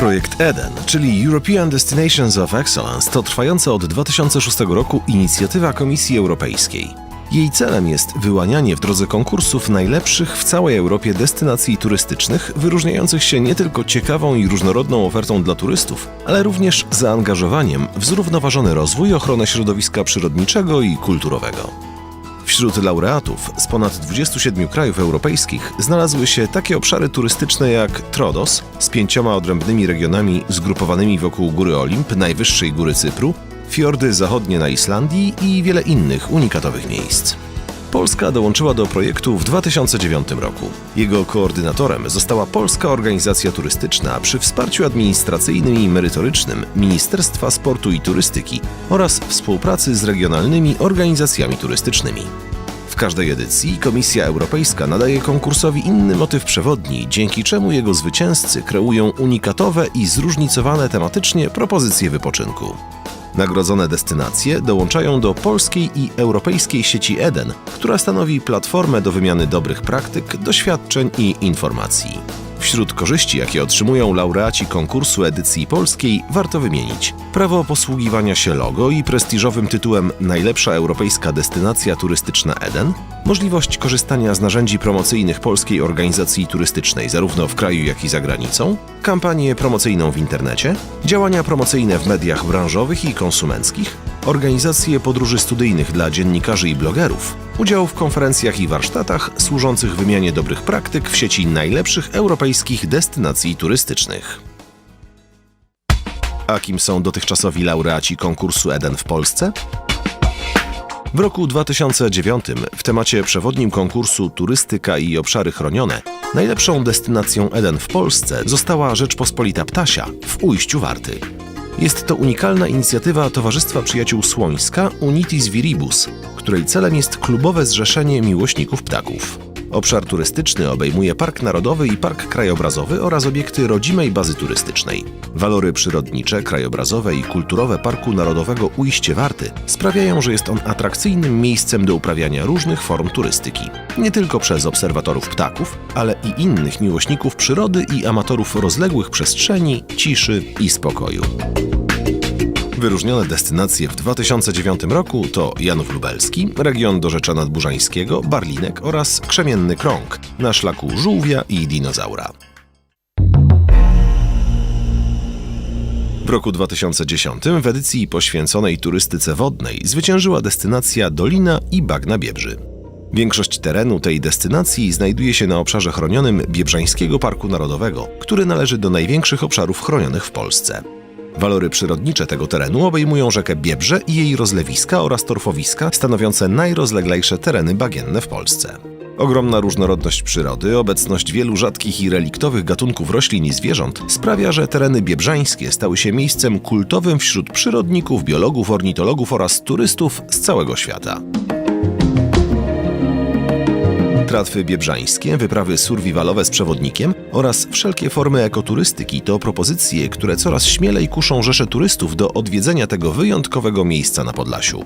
Projekt EDEN, czyli European Destinations of Excellence, to trwająca od 2006 roku inicjatywa Komisji Europejskiej. Jej celem jest wyłanianie w drodze konkursów najlepszych w całej Europie destynacji turystycznych, wyróżniających się nie tylko ciekawą i różnorodną ofertą dla turystów, ale również zaangażowaniem w zrównoważony rozwój, ochronę środowiska przyrodniczego i kulturowego. Wśród laureatów z ponad 27 krajów europejskich znalazły się takie obszary turystyczne jak Trodos z pięcioma odrębnymi regionami zgrupowanymi wokół góry Olimp, najwyższej góry Cypru, fiordy zachodnie na Islandii i wiele innych unikatowych miejsc. Polska dołączyła do projektu w 2009 roku. Jego koordynatorem została Polska Organizacja Turystyczna przy wsparciu administracyjnym i merytorycznym Ministerstwa Sportu i Turystyki oraz współpracy z regionalnymi organizacjami turystycznymi. W każdej edycji Komisja Europejska nadaje konkursowi inny motyw przewodni, dzięki czemu jego zwycięzcy kreują unikatowe i zróżnicowane tematycznie propozycje wypoczynku. Nagrodzone destynacje dołączają do polskiej i europejskiej sieci EDEN, która stanowi platformę do wymiany dobrych praktyk, doświadczeń i informacji. Wśród korzyści, jakie otrzymują laureaci konkursu edycji polskiej, warto wymienić prawo posługiwania się logo i prestiżowym tytułem Najlepsza europejska destynacja turystyczna EDEN, możliwość korzystania z narzędzi promocyjnych polskiej organizacji turystycznej zarówno w kraju, jak i za granicą, kampanię promocyjną w internecie, działania promocyjne w mediach branżowych i konsumenckich, organizację podróży studyjnych dla dziennikarzy i blogerów, udział w konferencjach i warsztatach służących wymianie dobrych praktyk w sieci najlepszych europejskich destynacji turystycznych. A kim są dotychczasowi laureaci konkursu EDEN w Polsce? W roku 2009 w temacie przewodnim konkursu Turystyka i obszary chronione najlepszą destynacją Eden w Polsce została Rzeczpospolita Ptasia w Ujściu Warty. Jest to unikalna inicjatywa Towarzystwa Przyjaciół Słońska Unitis Viribus, której celem jest klubowe zrzeszenie miłośników ptaków. Obszar turystyczny obejmuje Park Narodowy i Park Krajobrazowy oraz obiekty rodzimej bazy turystycznej. Walory przyrodnicze, krajobrazowe i kulturowe Parku Narodowego Ujście Warty sprawiają, że jest on atrakcyjnym miejscem do uprawiania różnych form turystyki. Nie tylko przez obserwatorów ptaków, ale i innych miłośników przyrody i amatorów rozległych przestrzeni, ciszy i spokoju. Wyróżnione destynacje w 2009 roku to Janów Lubelski, region Dorzecza Nadburzańskiego, Barlinek oraz Krzemienny Krąg na szlaku żółwia i dinozaura. W roku 2010 w edycji poświęconej turystyce wodnej zwyciężyła destynacja Dolina i Bagna Biebrzy. Większość terenu tej destynacji znajduje się na obszarze chronionym Biebrzańskiego Parku Narodowego, który należy do największych obszarów chronionych w Polsce. Walory przyrodnicze tego terenu obejmują rzekę Biebrze i jej rozlewiska oraz torfowiska stanowiące najrozleglejsze tereny bagienne w Polsce. Ogromna różnorodność przyrody, obecność wielu rzadkich i reliktowych gatunków roślin i zwierząt sprawia, że tereny biebrzańskie stały się miejscem kultowym wśród przyrodników, biologów, ornitologów oraz turystów z całego świata. Tratwy biebrzańskie, wyprawy survivalowe z przewodnikiem oraz wszelkie formy ekoturystyki to propozycje, które coraz śmielej kuszą rzesze turystów do odwiedzenia tego wyjątkowego miejsca na Podlasiu.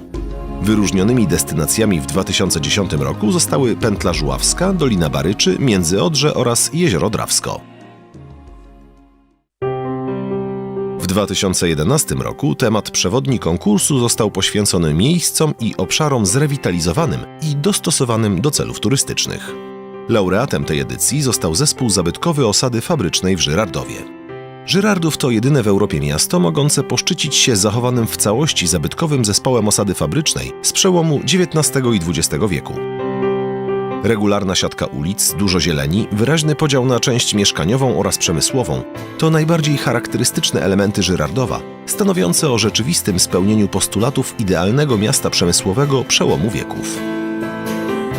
Wyróżnionymi destynacjami w 2010 roku zostały Pętla Żuławska, Dolina Baryczy, Międzyodrze oraz Jezioro Drawsko. 2011 roku temat przewodni konkursu został poświęcony miejscom i obszarom zrewitalizowanym i dostosowanym do celów turystycznych. Laureatem tej edycji został zespół zabytkowy osady fabrycznej w Żyrardowie. Żyrardów to jedyne w Europie miasto mogące poszczycić się zachowanym w całości zabytkowym zespołem osady fabrycznej z przełomu XIX i XX wieku. Regularna siatka ulic, dużo zieleni, wyraźny podział na część mieszkaniową oraz przemysłową to najbardziej charakterystyczne elementy Żyrardowa, stanowiące o rzeczywistym spełnieniu postulatów idealnego miasta przemysłowego przełomu wieków.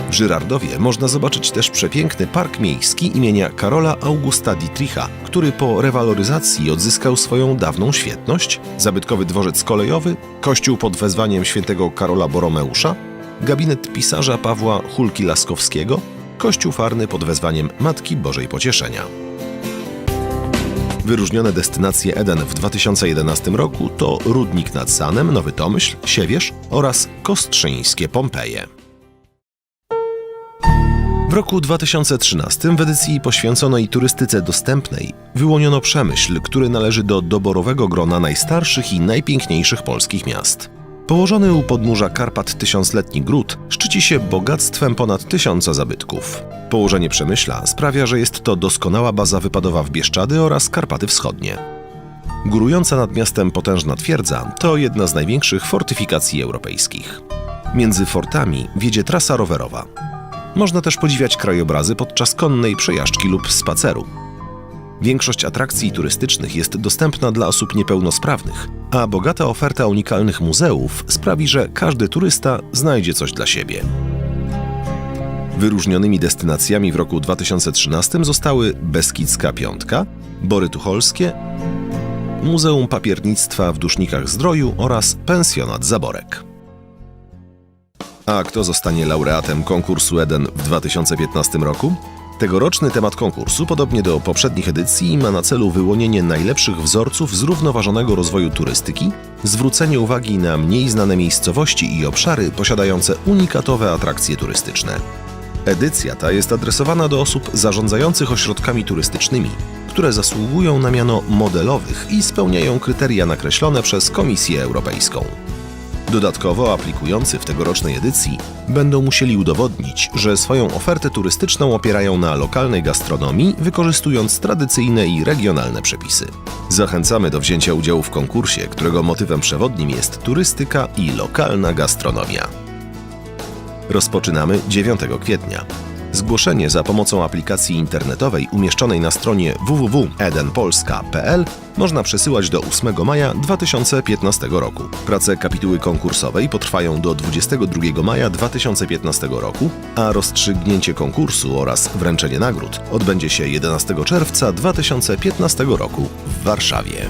W Żyrardowie można zobaczyć też przepiękny park miejski imienia Karola Augusta Dietricha, który po rewaloryzacji odzyskał swoją dawną świetność, zabytkowy dworzec kolejowy, kościół pod wezwaniem świętego Karola Boromeusza, gabinet pisarza Pawła Hulki-Laskowskiego, kościół farny pod wezwaniem Matki Bożej Pocieszenia. Wyróżnione destynacje Eden w 2011 roku to Rudnik nad Sanem, Nowy Tomyśl, Siewierz oraz Kostrzyńskie Pompeje. W roku 2013 w edycji poświęconej turystyce dostępnej wyłoniono Przemyśl, który należy do doborowego grona najstarszych i najpiękniejszych polskich miast. Położony u podnóża Karpat tysiącletni gród szczyci się bogactwem ponad tysiąca zabytków. Położenie Przemyśla sprawia, że jest to doskonała baza wypadowa w Bieszczady oraz Karpaty Wschodnie. Górująca nad miastem potężna twierdza to jedna z największych fortyfikacji europejskich. Między fortami wiedzie trasa rowerowa. Można też podziwiać krajobrazy podczas konnej przejażdżki lub spaceru. Większość atrakcji turystycznych jest dostępna dla osób niepełnosprawnych, a bogata oferta unikalnych muzeów sprawi, że każdy turysta znajdzie coś dla siebie. Wyróżnionymi destynacjami w roku 2013 zostały Beskidzka Piątka, Bory Tucholskie, Muzeum Papiernictwa w Dusznikach Zdroju oraz Pensjonat Zaborek. A kto zostanie laureatem konkursu Eden w 2015 roku? Tegoroczny temat konkursu, podobnie do poprzednich edycji, ma na celu wyłonienie najlepszych wzorców zrównoważonego rozwoju turystyki, zwrócenie uwagi na mniej znane miejscowości i obszary posiadające unikatowe atrakcje turystyczne. Edycja ta jest adresowana do osób zarządzających ośrodkami turystycznymi, które zasługują na miano modelowych i spełniają kryteria nakreślone przez Komisję Europejską. Dodatkowo aplikujący w tegorocznej edycji będą musieli udowodnić, że swoją ofertę turystyczną opierają na lokalnej gastronomii, wykorzystując tradycyjne i regionalne przepisy. Zachęcamy do wzięcia udziału w konkursie, którego motywem przewodnim jest turystyka i lokalna gastronomia. Rozpoczynamy 9 kwietnia. Zgłoszenie za pomocą aplikacji internetowej umieszczonej na stronie www.edenpolska.pl można przesyłać do 8 maja 2015 roku. Prace kapituły konkursowej potrwają do 22 maja 2015 roku, a rozstrzygnięcie konkursu oraz wręczenie nagród odbędzie się 11 czerwca 2015 roku w Warszawie.